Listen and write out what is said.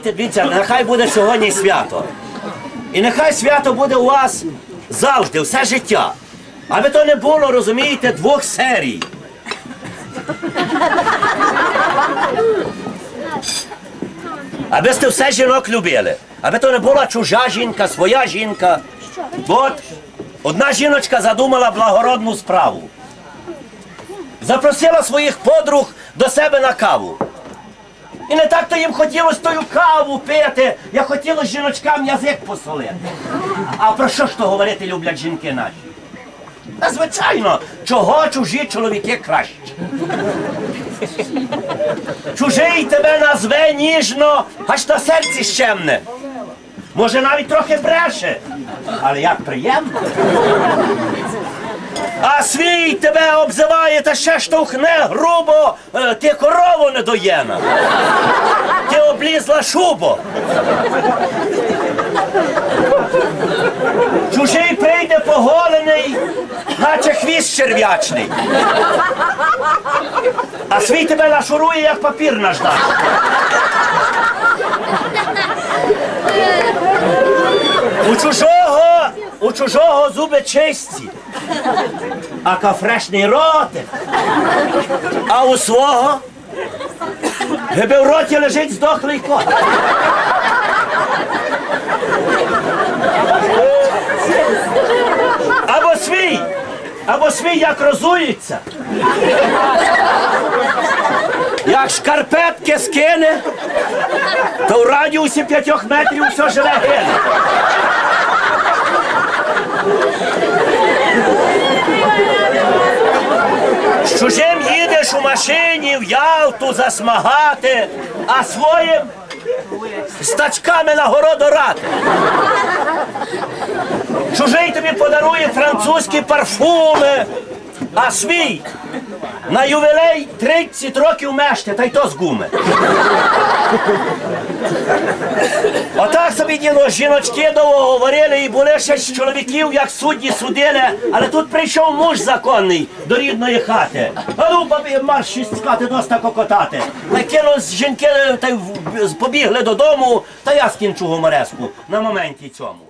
знаєте, дивіться, нехай буде сьогодні свято. І нехай свято буде у вас завжди, все життя. Аби то не було, розумієте, двох серій. Аби сте все жінок любили. Аби то не була чужа жінка, своя жінка. От одна жіночка задумала благородну справу. Запросила своїх подруг до себе на каву. І не так то їм хотілося тою каву пити, як хотілося жіночкам язик посолити. А про що ж то говорити люблять жінки наші? Та звичайно, чого чужі чоловіки краще. Чужий тебе назве ніжно, аж на серці щемне. Може навіть трохи бреше, але як приємно. А свій тебе обзиває та ще штовхне грубо, е, ти корову недоєна. Ти облізла шубо. Чужий прийде поголений, наче хвіст черв'ячний. А свій тебе нашурує, як папір наждак. У чужого, чужого зуби чисті, а кафрешний ротик. А у свого гиби в роті лежить здохлий кот. Або свій, або свій як розується. Як шкарпетки скине, то в радіусі п'ятьох метрів все живе гине. З у машині в Ялту засмагати, а своїм з тачками на городу рати. Чужий тобі подарує французькі парфуми, а свій на ювілей 30 років мешти, та й то з гуми. Отак собі діло, жіночки довго говорили і були з чоловіків, як судді судили, але тут прийшов муж законний до рідної хати. А ну, бабі, марш із хати доста кокотати. Та з жінки та й побігли додому, та я скінчу гумореску на моменті цьому.